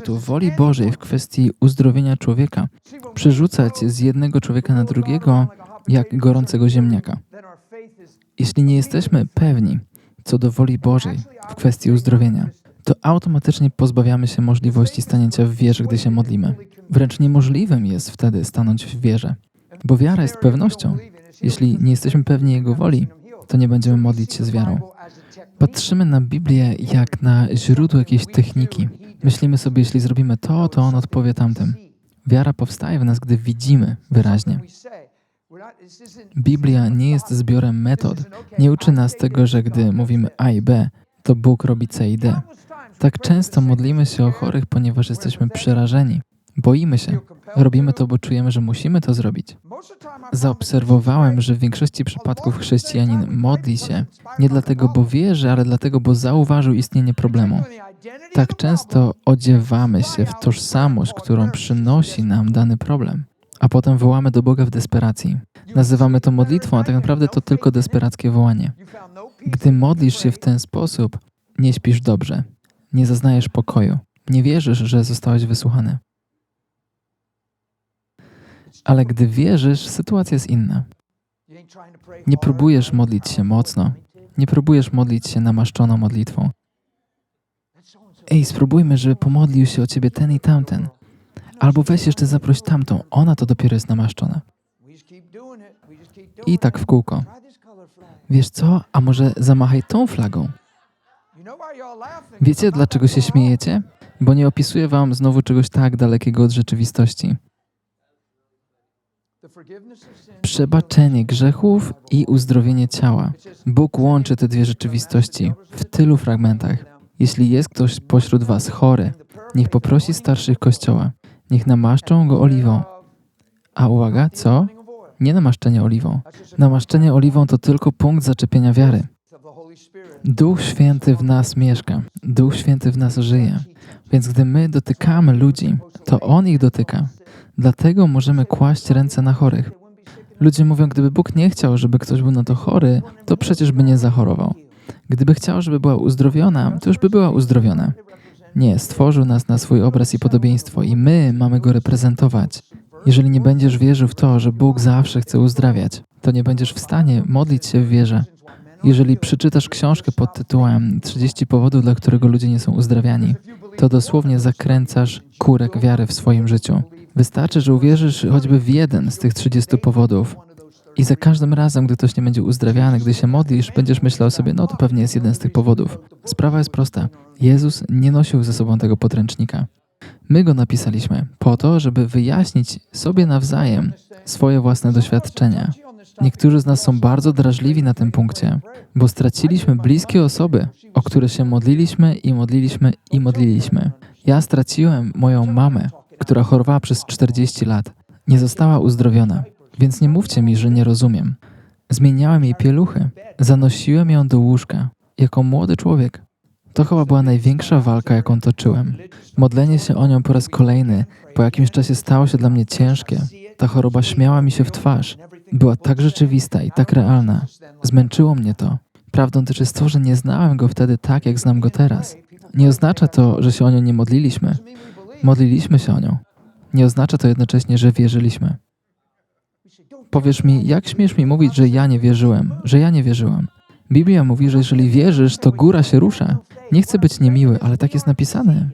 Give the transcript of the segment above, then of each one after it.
tematu woli Bożej w kwestii uzdrowienia człowieka przerzucać z jednego człowieka na drugiego jak gorącego ziemniaka. Jeśli nie jesteśmy pewni co do woli Bożej w kwestii uzdrowienia, to automatycznie pozbawiamy się możliwości stanięcia w wierze, gdy się modlimy. Wręcz niemożliwym jest wtedy stanąć w wierze, bo wiara jest pewnością. Jeśli nie jesteśmy pewni Jego woli, to nie będziemy modlić się z wiarą. Patrzymy na Biblię jak na źródło jakiejś techniki. Myślimy sobie, jeśli zrobimy to, to On odpowie tamtym. Wiara powstaje w nas, gdy widzimy wyraźnie. Biblia nie jest zbiorem metod. Nie uczy nas tego, że gdy mówimy A i B, to Bóg robi C i D. Tak często modlimy się o chorych, ponieważ jesteśmy przerażeni. Boimy się. Robimy to, bo czujemy, że musimy to zrobić. Zaobserwowałem, że w większości przypadków chrześcijanin modli się nie dlatego, bo wierzy, ale dlatego, bo zauważył istnienie problemu. Tak często odziewamy się w tożsamość, którą przynosi nam dany problem, a potem wołamy do Boga w desperacji. Nazywamy to modlitwą, a tak naprawdę to tylko desperackie wołanie. Gdy modlisz się w ten sposób, nie śpisz dobrze, nie zaznajesz pokoju, nie wierzysz, że zostałeś wysłuchany. Ale gdy wierzysz, sytuacja jest inna. Nie próbujesz modlić się mocno, nie próbujesz modlić się namaszczoną modlitwą. Ej, spróbujmy, żeby pomodlił się o ciebie ten i tamten. Albo weź jeszcze zaproś tamtą, ona to dopiero jest namaszczona. I tak w kółko. Wiesz co, a może zamachaj tą flagą? Wiecie, dlaczego się śmiejecie? Bo nie opisuję wam znowu czegoś tak dalekiego od rzeczywistości. Przebaczenie grzechów i uzdrowienie ciała. Bóg łączy te dwie rzeczywistości w tylu fragmentach. Jeśli jest ktoś pośród Was chory, niech poprosi starszych kościoła, niech namaszczą go oliwą. A uwaga, co? Nie namaszczenie oliwą. Namaszczenie oliwą to tylko punkt zaczepienia wiary. Duch Święty w nas mieszka, Duch Święty w nas żyje. Więc gdy my dotykamy ludzi, to On ich dotyka. Dlatego możemy kłaść ręce na chorych. Ludzie mówią, gdyby Bóg nie chciał, żeby ktoś był na to chory, to przecież by nie zachorował. Gdyby chciał, żeby była uzdrowiona, to już by była uzdrowiona. Nie, stworzył nas na swój obraz i podobieństwo i my mamy go reprezentować. Jeżeli nie będziesz wierzył w to, że Bóg zawsze chce uzdrawiać, to nie będziesz w stanie modlić się w wierze. Jeżeli przeczytasz książkę pod tytułem 30 powodów, dla którego ludzie nie są uzdrawiani, to dosłownie zakręcasz kurek wiary w swoim życiu. Wystarczy, że uwierzysz choćby w jeden z tych 30 powodów. I za każdym razem, gdy ktoś nie będzie uzdrawiany, gdy się modlisz, będziesz myślał sobie, no to pewnie jest jeden z tych powodów. Sprawa jest prosta. Jezus nie nosił ze sobą tego podręcznika. My go napisaliśmy po to, żeby wyjaśnić sobie nawzajem swoje własne doświadczenia. Niektórzy z nas są bardzo drażliwi na tym punkcie, bo straciliśmy bliskie osoby, o które się modliliśmy i modliliśmy i modliliśmy. Ja straciłem moją mamę, która chorowała przez 40 lat. Nie została uzdrowiona, więc nie mówcie mi, że nie rozumiem. Zmieniałem jej pieluchy, zanosiłem ją do łóżka jako młody człowiek. To chyba była największa walka, jaką toczyłem. Modlenie się o nią po raz kolejny po jakimś czasie stało się dla mnie ciężkie. Ta choroba śmiała mi się w twarz. Była tak rzeczywista i tak realna. Zmęczyło mnie to. Prawdą też jest to, że nie znałem go wtedy tak, jak znam go teraz. Nie oznacza to, że się o nią nie modliliśmy. Modliliśmy się o nią. Nie oznacza to jednocześnie, że wierzyliśmy. Powiesz mi, jak śmiesz mi mówić, że ja nie wierzyłem, że ja nie wierzyłem? Biblia mówi, że jeżeli wierzysz, to góra się rusza. Nie chcę być niemiły, ale tak jest napisane.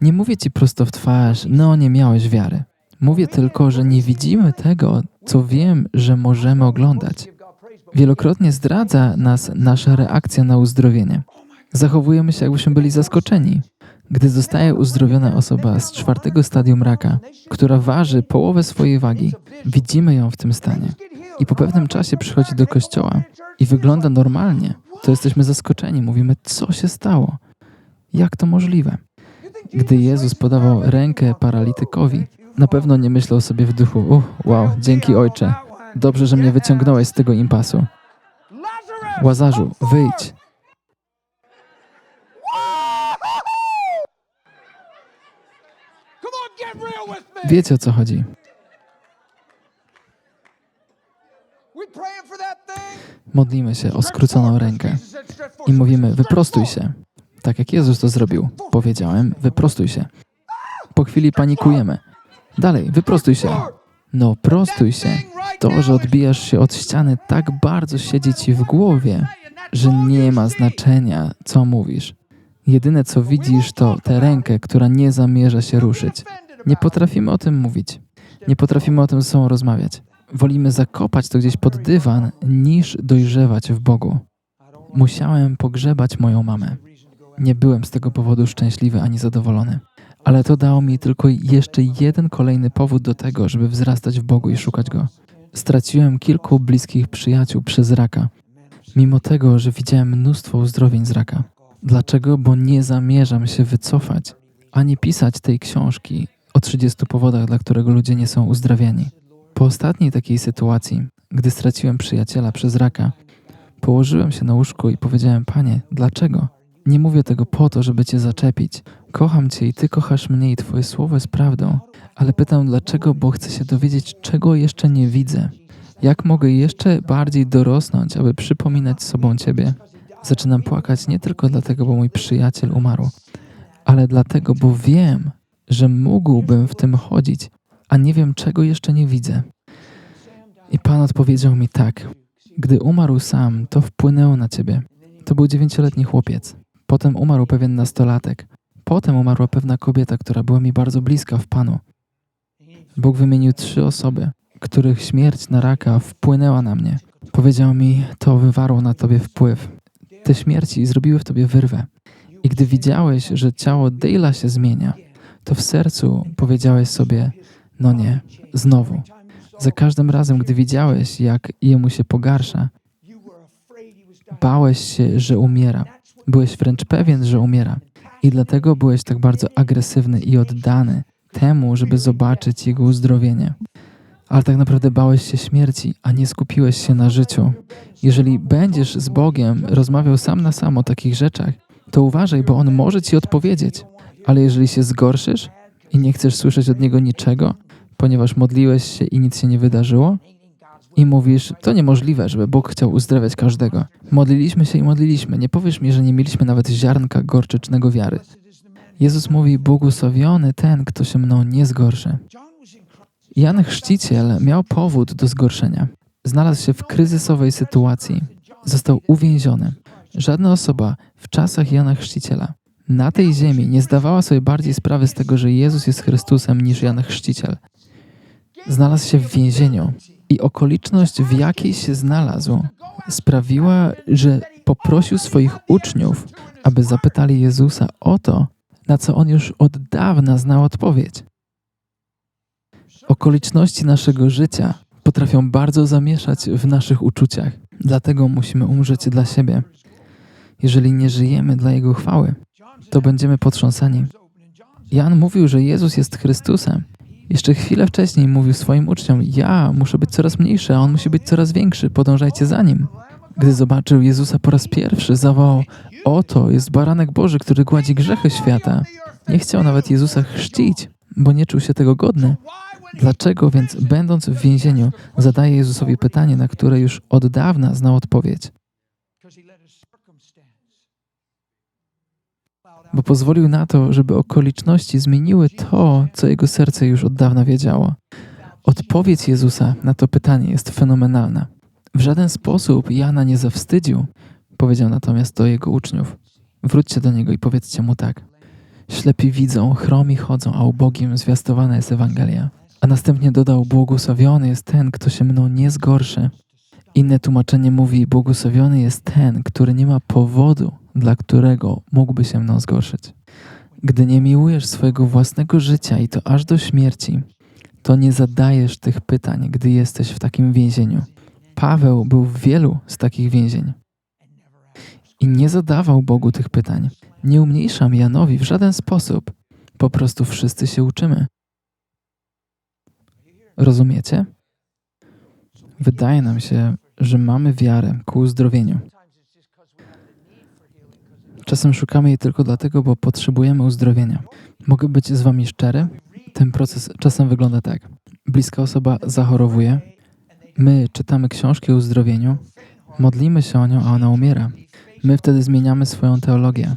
Nie mówię ci prosto w twarz, no nie miałeś wiary. Mówię tylko, że nie widzimy tego, co wiem, że możemy oglądać. Wielokrotnie zdradza nas nasza reakcja na uzdrowienie. Zachowujemy się, jakbyśmy byli zaskoczeni. Gdy zostaje uzdrowiona osoba z czwartego stadium raka, która waży połowę swojej wagi, widzimy ją w tym stanie. I po pewnym czasie przychodzi do kościoła i wygląda normalnie, to jesteśmy zaskoczeni. Mówimy, co się stało? Jak to możliwe? Gdy Jezus podawał rękę paralitykowi, na pewno nie myślał sobie w duchu, uh, wow, dzięki Ojcze, dobrze, że mnie wyciągnąłeś z tego impasu. Łazarzu, wyjdź. Wiecie o co chodzi. Modlimy się o skróconą rękę i mówimy: Wyprostuj się. Tak jak Jezus to zrobił. Powiedziałem: Wyprostuj się. Po chwili panikujemy. Dalej, wyprostuj się. No, prostuj się. To, że odbijasz się od ściany, tak bardzo siedzi ci w głowie, że nie ma znaczenia, co mówisz. Jedyne, co widzisz, to tę rękę, która nie zamierza się ruszyć. Nie potrafimy o tym mówić. Nie potrafimy o tym ze sobą rozmawiać. Wolimy zakopać to gdzieś pod dywan, niż dojrzewać w Bogu. Musiałem pogrzebać moją mamę. Nie byłem z tego powodu szczęśliwy ani zadowolony. Ale to dało mi tylko jeszcze jeden kolejny powód do tego, żeby wzrastać w Bogu i szukać Go. Straciłem kilku bliskich przyjaciół przez raka, mimo tego, że widziałem mnóstwo uzdrowień z raka. Dlaczego? Bo nie zamierzam się wycofać, ani pisać tej książki o 30 powodach, dla którego ludzie nie są uzdrawiani. Po ostatniej takiej sytuacji, gdy straciłem przyjaciela przez raka, położyłem się na łóżku i powiedziałem: Panie, dlaczego? Nie mówię tego po to, żeby Cię zaczepić. Kocham Cię i Ty kochasz mnie i Twoje słowo jest prawdą. Ale pytam dlaczego, bo chcę się dowiedzieć, czego jeszcze nie widzę. Jak mogę jeszcze bardziej dorosnąć, aby przypominać sobą Ciebie? Zaczynam płakać nie tylko dlatego, bo mój przyjaciel umarł, ale dlatego, bo wiem, że mógłbym w tym chodzić, a nie wiem, czego jeszcze nie widzę. I Pan odpowiedział mi tak. Gdy umarł sam, to wpłynęło na Ciebie. To był dziewięcioletni chłopiec. Potem umarł pewien nastolatek. Potem umarła pewna kobieta, która była mi bardzo bliska w Panu. Bóg wymienił trzy osoby, których śmierć na raka wpłynęła na mnie. Powiedział mi, to wywarło na tobie wpływ. Te śmierci zrobiły w tobie wyrwę. I gdy widziałeś, że ciało Dale'a się zmienia, to w sercu powiedziałeś sobie, no nie, znowu. Za każdym razem, gdy widziałeś, jak jemu się pogarsza, bałeś się, że umiera. Byłeś wręcz pewien, że umiera. I dlatego byłeś tak bardzo agresywny i oddany temu, żeby zobaczyć jego uzdrowienie. Ale tak naprawdę bałeś się śmierci, a nie skupiłeś się na życiu. Jeżeli będziesz z Bogiem rozmawiał sam na sam o takich rzeczach, to uważaj, bo On może ci odpowiedzieć. Ale jeżeli się zgorszysz i nie chcesz słyszeć od Niego niczego, ponieważ modliłeś się i nic się nie wydarzyło, i mówisz, to niemożliwe, żeby Bóg chciał uzdrawiać każdego. Modliliśmy się i modliliśmy. Nie powiesz mi, że nie mieliśmy nawet ziarnka gorczycznego wiary. Jezus mówi, błogosławiony ten, kto się mną nie zgorszy. Jan Chrzciciel miał powód do zgorszenia. Znalazł się w kryzysowej sytuacji. Został uwięziony. Żadna osoba w czasach Jana Chrzciciela na tej ziemi nie zdawała sobie bardziej sprawy z tego, że Jezus jest Chrystusem niż Jan Chrzciciel. Znalazł się w więzieniu i okoliczność, w jakiej się znalazł, sprawiła, że poprosił swoich uczniów, aby zapytali Jezusa o to, na co on już od dawna znał odpowiedź. Okoliczności naszego życia potrafią bardzo zamieszać w naszych uczuciach, dlatego musimy umrzeć dla siebie. Jeżeli nie żyjemy dla Jego chwały, to będziemy potrząsani. Jan mówił, że Jezus jest Chrystusem. Jeszcze chwilę wcześniej mówił swoim uczniom: Ja muszę być coraz mniejszy, a on musi być coraz większy, podążajcie za nim. Gdy zobaczył Jezusa po raz pierwszy, zawołał: Oto jest baranek Boży, który gładzi grzechy świata. Nie chciał nawet Jezusa chrzcić, bo nie czuł się tego godny. Dlaczego więc, będąc w więzieniu, zadaje Jezusowi pytanie, na które już od dawna znał odpowiedź? Bo pozwolił na to, żeby okoliczności zmieniły to, co jego serce już od dawna wiedziało. Odpowiedź Jezusa na to pytanie jest fenomenalna. W żaden sposób Jana nie zawstydził, powiedział natomiast do jego uczniów. Wróćcie do niego i powiedzcie mu tak. Ślepi widzą, chromi chodzą, a ubogim zwiastowana jest Ewangelia. A następnie dodał, błogosławiony jest ten, kto się mną nie zgorszy. Inne tłumaczenie mówi, błogosławiony jest ten, który nie ma powodu, dla którego mógłby się mną zgorszyć. Gdy nie miłujesz swojego własnego życia i to aż do śmierci, to nie zadajesz tych pytań, gdy jesteś w takim więzieniu. Paweł był w wielu z takich więzień i nie zadawał Bogu tych pytań. Nie umniejszam Janowi w żaden sposób. Po prostu wszyscy się uczymy. Rozumiecie? Wydaje nam się, że mamy wiarę ku uzdrowieniu. Czasem szukamy jej tylko dlatego, bo potrzebujemy uzdrowienia. Mogę być z Wami szczery? Ten proces czasem wygląda tak. Bliska osoba zachorowuje, my czytamy książki o uzdrowieniu, modlimy się o nią, a ona umiera. My wtedy zmieniamy swoją teologię.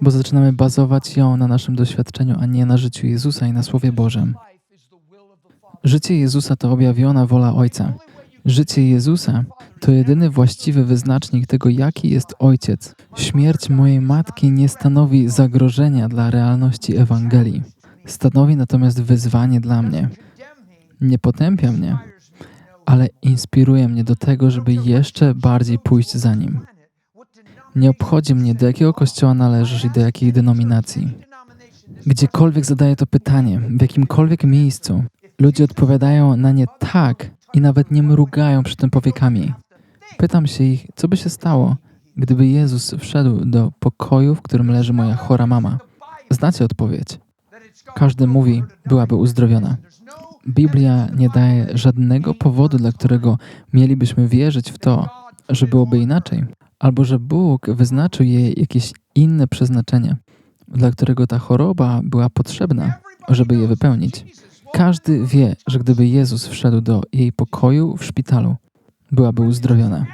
bo zaczynamy bazować ją na naszym doświadczeniu, a nie na życiu Jezusa i na Słowie Bożym. Życie Jezusa to objawiona wola Ojca. Życie Jezusa to jedyny właściwy wyznacznik tego, jaki jest Ojciec. Śmierć mojej matki nie stanowi zagrożenia dla realności Ewangelii. Stanowi natomiast wyzwanie dla mnie. Nie potępia mnie, ale inspiruje mnie do tego, żeby jeszcze bardziej pójść za Nim. Nie obchodzi mnie, do jakiego kościoła należysz i do jakiej denominacji. Gdziekolwiek zadaję to pytanie, w jakimkolwiek miejscu, ludzie odpowiadają na nie tak i nawet nie mrugają przy tym powiekami. Pytam się ich, co by się stało, gdyby Jezus wszedł do pokoju, w którym leży moja chora mama. Znacie odpowiedź. Każdy mówi, byłaby uzdrowiona. Biblia nie daje żadnego powodu, dla którego mielibyśmy wierzyć w to, że byłoby inaczej, albo że Bóg wyznaczył jej jakieś inne przeznaczenie, dla którego ta choroba była potrzebna, żeby je wypełnić. Każdy wie, że gdyby Jezus wszedł do jej pokoju w szpitalu, byłaby uzdrowiona.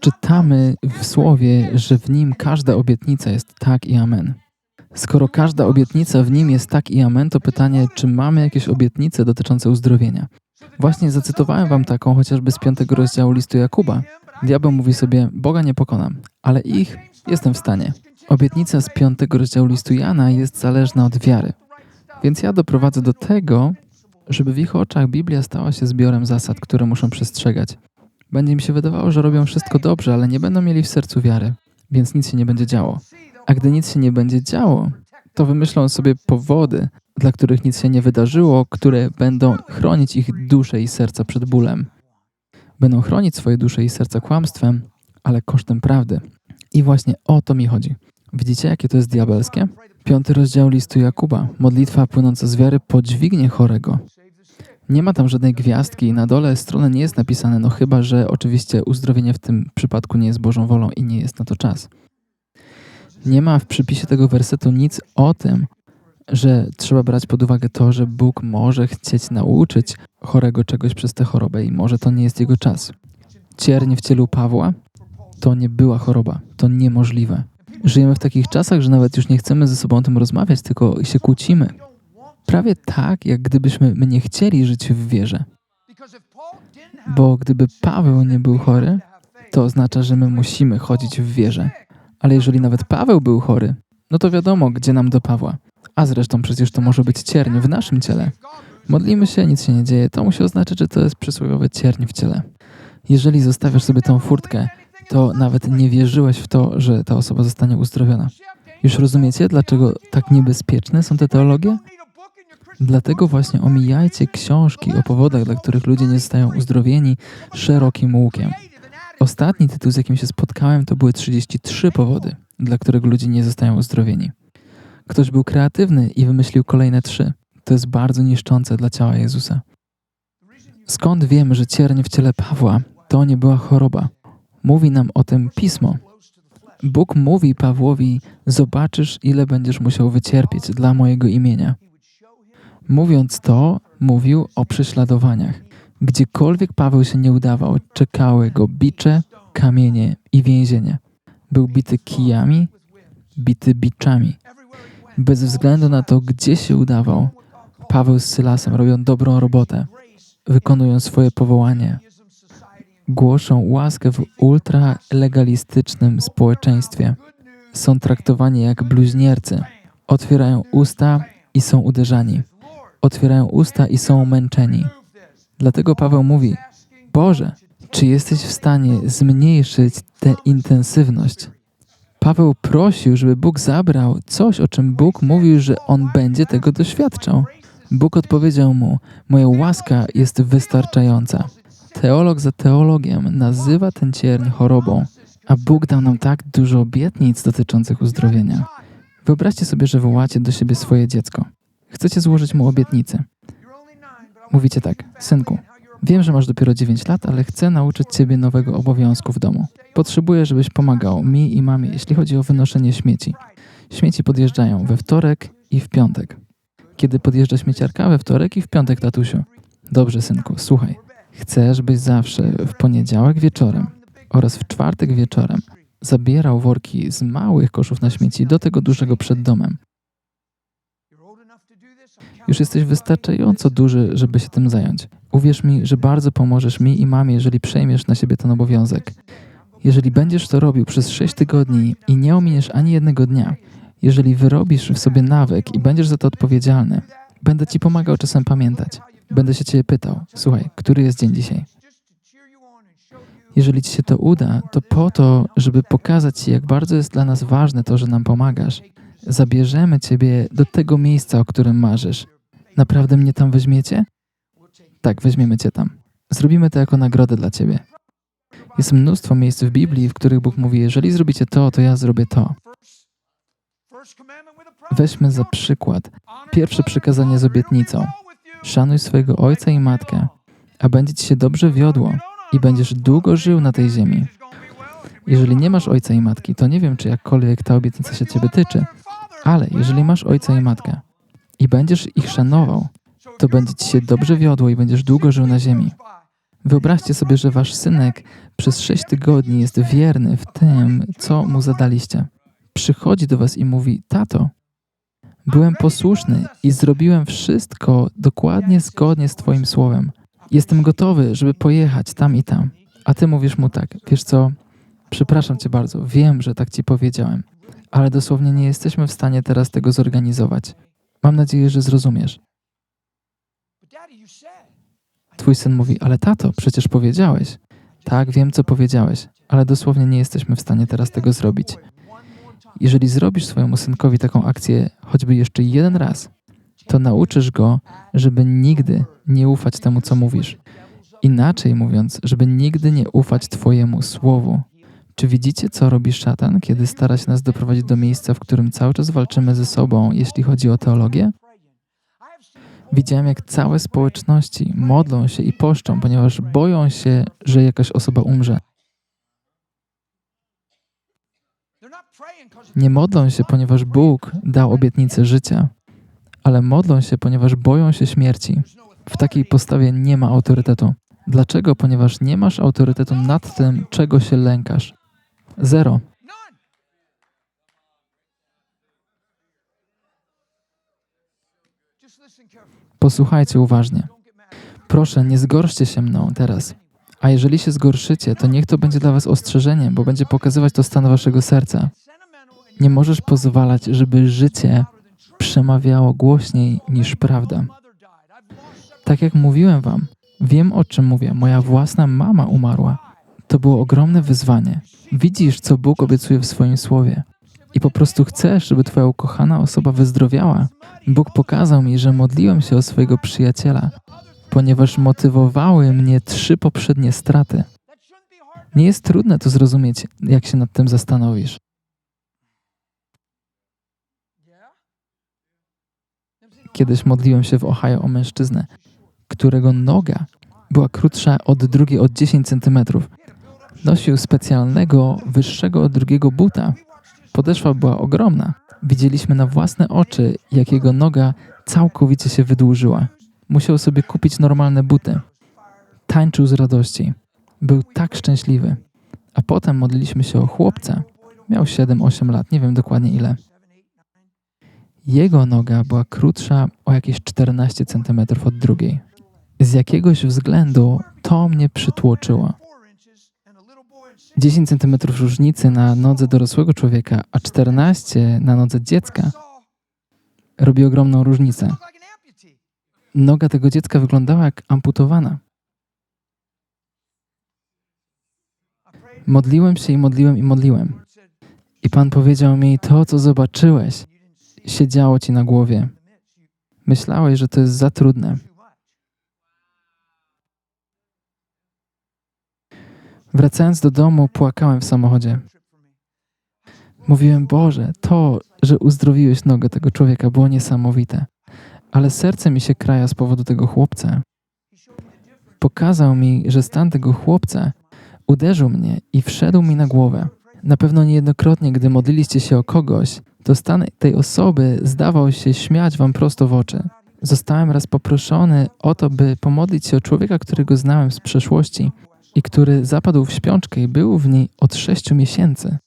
Czytamy w słowie, że w nim każda obietnica jest tak i amen. Skoro każda obietnica w nim jest tak i amen, to pytanie, czy mamy jakieś obietnice dotyczące uzdrowienia? Właśnie zacytowałem wam taką chociażby z piątego rozdziału listu Jakuba. Diabeł mówi sobie, Boga nie pokonam, ale ich jestem w stanie. Obietnica z piątego rozdziału listu Jana jest zależna od wiary. Więc ja doprowadzę do tego, żeby w ich oczach Biblia stała się zbiorem zasad, które muszą przestrzegać. Będzie im się wydawało, że robią wszystko dobrze, ale nie będą mieli w sercu wiary, więc nic się nie będzie działo. A gdy nic się nie będzie działo, to wymyślą sobie powody, dla których nic się nie wydarzyło, które będą chronić ich duszę i serca przed bólem. Będą chronić swoje dusze i serca kłamstwem, ale kosztem prawdy. I właśnie o to mi chodzi. Widzicie, jakie to jest diabelskie? Piąty rozdział listu Jakuba. Modlitwa płynąca z wiary podźwignie chorego. Nie ma tam żadnej gwiazdki i na dole strony nie jest napisane, no chyba, że oczywiście uzdrowienie w tym przypadku nie jest Bożą wolą i nie jest na to czas. Nie ma w przypisie tego wersetu nic o tym, że trzeba brać pod uwagę to, że Bóg może chcieć nauczyć chorego czegoś przez tę chorobę i może to nie jest jego czas. Cierń w cielu Pawła to nie była choroba, to niemożliwe. Żyjemy w takich czasach, że nawet już nie chcemy ze sobą o tym rozmawiać, tylko się kłócimy. Prawie tak, jak gdybyśmy my nie chcieli żyć w wierze. Bo gdyby Paweł nie był chory, to oznacza, że my musimy chodzić w wierze. Ale jeżeli nawet Paweł był chory, no to wiadomo, gdzie nam do Pawła. A zresztą przecież to może być cierń w naszym ciele. Modlimy się, nic się nie dzieje, to musi oznaczać, że to jest przysłowiowy cierń w ciele. Jeżeli zostawiasz sobie tą furtkę, to nawet nie wierzyłeś w to, że ta osoba zostanie uzdrowiona. Już rozumiecie, dlaczego tak niebezpieczne są te teologie? Dlatego właśnie omijajcie książki o powodach, dla których ludzie nie zostają uzdrowieni szerokim łukiem. Ostatni tytuł, z jakim się spotkałem, to były 33 powody, dla których ludzie nie zostają uzdrowieni. Ktoś był kreatywny i wymyślił kolejne trzy. To jest bardzo niszczące dla ciała Jezusa. Skąd wiemy, że cierń w ciele Pawła to nie była choroba? Mówi nam o tym pismo. Bóg mówi Pawłowi: Zobaczysz, ile będziesz musiał wycierpieć dla mojego imienia. Mówiąc to, mówił o prześladowaniach. Gdziekolwiek Paweł się nie udawał, czekały go bicze, kamienie i więzienie. Był bity kijami, bity biczami. Bez względu na to, gdzie się udawał, Paweł z Sylasem robią dobrą robotę, wykonują swoje powołanie, głoszą łaskę w ultralegalistycznym społeczeństwie. Są traktowani jak bluźniercy. Otwierają usta i są uderzani. Otwierają usta i są męczeni. Dlatego Paweł mówi: Boże, czy jesteś w stanie zmniejszyć tę intensywność? Paweł prosił, żeby Bóg zabrał coś, o czym Bóg mówił, że on będzie tego doświadczał. Bóg odpowiedział mu: Moja łaska jest wystarczająca. Teolog za teologiem nazywa ten cierń chorobą, a Bóg dał nam tak dużo obietnic dotyczących uzdrowienia. Wyobraźcie sobie, że wołacie do siebie swoje dziecko. Chcecie złożyć mu obietnicę. Mówicie tak, synku, wiem, że masz dopiero 9 lat, ale chcę nauczyć ciebie nowego obowiązku w domu. Potrzebuję, żebyś pomagał mi i mamie, jeśli chodzi o wynoszenie śmieci. Śmieci podjeżdżają we wtorek i w piątek. Kiedy podjeżdża śmieciarka? We wtorek i w piątek, tatusiu. Dobrze, synku, słuchaj. Chcę, żebyś zawsze w poniedziałek wieczorem oraz w czwartek wieczorem zabierał worki z małych koszów na śmieci do tego dużego przed domem. Już jesteś wystarczająco duży, żeby się tym zająć. Uwierz mi, że bardzo pomożesz mi i mamie, jeżeli przejmiesz na siebie ten obowiązek. Jeżeli będziesz to robił przez sześć tygodni i nie ominiesz ani jednego dnia, jeżeli wyrobisz w sobie nawyk i będziesz za to odpowiedzialny, będę ci pomagał czasem pamiętać. Będę się ciebie pytał, słuchaj, który jest dzień dzisiaj? Jeżeli ci się to uda, to po to, żeby pokazać ci, jak bardzo jest dla nas ważne to, że nam pomagasz, zabierzemy ciebie do tego miejsca, o którym marzysz. Naprawdę mnie tam weźmiecie? Tak, weźmiemy cię tam. Zrobimy to jako nagrodę dla ciebie. Jest mnóstwo miejsc w Biblii, w których Bóg mówi: Jeżeli zrobicie to, to ja zrobię to. Weźmy za przykład pierwsze przykazanie z obietnicą: Szanuj swojego ojca i matkę, a będzie ci się dobrze wiodło i będziesz długo żył na tej ziemi. Jeżeli nie masz ojca i matki, to nie wiem, czy jakkolwiek ta obietnica się ciebie tyczy, ale jeżeli masz ojca i matkę i będziesz ich szanował, to będzie ci się dobrze wiodło i będziesz długo żył na ziemi. Wyobraźcie sobie, że wasz synek przez sześć tygodni jest wierny w tym, co mu zadaliście. Przychodzi do was i mówi: Tato, byłem posłuszny i zrobiłem wszystko dokładnie zgodnie z Twoim słowem. Jestem gotowy, żeby pojechać tam i tam. A ty mówisz mu tak: Wiesz co? Przepraszam cię bardzo, wiem, że tak ci powiedziałem, ale dosłownie nie jesteśmy w stanie teraz tego zorganizować. Mam nadzieję, że zrozumiesz. Twój syn mówi, ale tato, przecież powiedziałeś. Tak, wiem, co powiedziałeś, ale dosłownie nie jesteśmy w stanie teraz tego zrobić. Jeżeli zrobisz swojemu synkowi taką akcję choćby jeszcze jeden raz, to nauczysz go, żeby nigdy nie ufać temu, co mówisz. Inaczej mówiąc, żeby nigdy nie ufać Twojemu słowu. Czy widzicie, co robi szatan, kiedy stara się nas doprowadzić do miejsca, w którym cały czas walczymy ze sobą, jeśli chodzi o teologię? Widziałem, jak całe społeczności modlą się i poszczą, ponieważ boją się, że jakaś osoba umrze. Nie modlą się, ponieważ Bóg dał obietnicę życia, ale modlą się, ponieważ boją się śmierci. W takiej postawie nie ma autorytetu. Dlaczego? Ponieważ nie masz autorytetu nad tym, czego się lękasz. Zero. Posłuchajcie uważnie. Proszę, nie zgorszcie się mną teraz. A jeżeli się zgorszycie, to niech to będzie dla was ostrzeżeniem, bo będzie pokazywać to stan waszego serca. Nie możesz pozwalać, żeby życie przemawiało głośniej niż prawda. Tak jak mówiłem wam, wiem o czym mówię. Moja własna mama umarła. To było ogromne wyzwanie. Widzisz, co Bóg obiecuje w swoim słowie. I po prostu chcesz, żeby Twoja ukochana osoba wyzdrowiała. Bóg pokazał mi, że modliłem się o swojego przyjaciela, ponieważ motywowały mnie trzy poprzednie straty. Nie jest trudne to zrozumieć, jak się nad tym zastanowisz. Kiedyś modliłem się w Ohio o mężczyznę, którego noga była krótsza od drugiej od 10 centymetrów. Nosił specjalnego, wyższego od drugiego buta. Podeszwa była ogromna. Widzieliśmy na własne oczy, jak jego noga całkowicie się wydłużyła. Musiał sobie kupić normalne buty. Tańczył z radości. Był tak szczęśliwy. A potem modliliśmy się o chłopca. Miał 7-8 lat, nie wiem dokładnie ile. Jego noga była krótsza o jakieś 14 cm od drugiej. Z jakiegoś względu to mnie przytłoczyło. 10 cm różnicy na nodze dorosłego człowieka, a 14 na nodze dziecka robi ogromną różnicę. Noga tego dziecka wyglądała jak amputowana. Modliłem się i modliłem i modliłem. I Pan powiedział mi: To, co zobaczyłeś, siedziało ci na głowie. Myślałeś, że to jest za trudne. Wracając do domu, płakałem w samochodzie. Mówiłem, Boże, to, że uzdrowiłeś nogę tego człowieka, było niesamowite. Ale serce mi się kraja z powodu tego chłopca. Pokazał mi, że stan tego chłopca uderzył mnie i wszedł mi na głowę. Na pewno niejednokrotnie, gdy modliliście się o kogoś, to stan tej osoby zdawał się śmiać wam prosto w oczy. Zostałem raz poproszony o to, by pomodlić się o człowieka, którego znałem z przeszłości i który zapadł w śpiączkę i był w niej od sześciu miesięcy.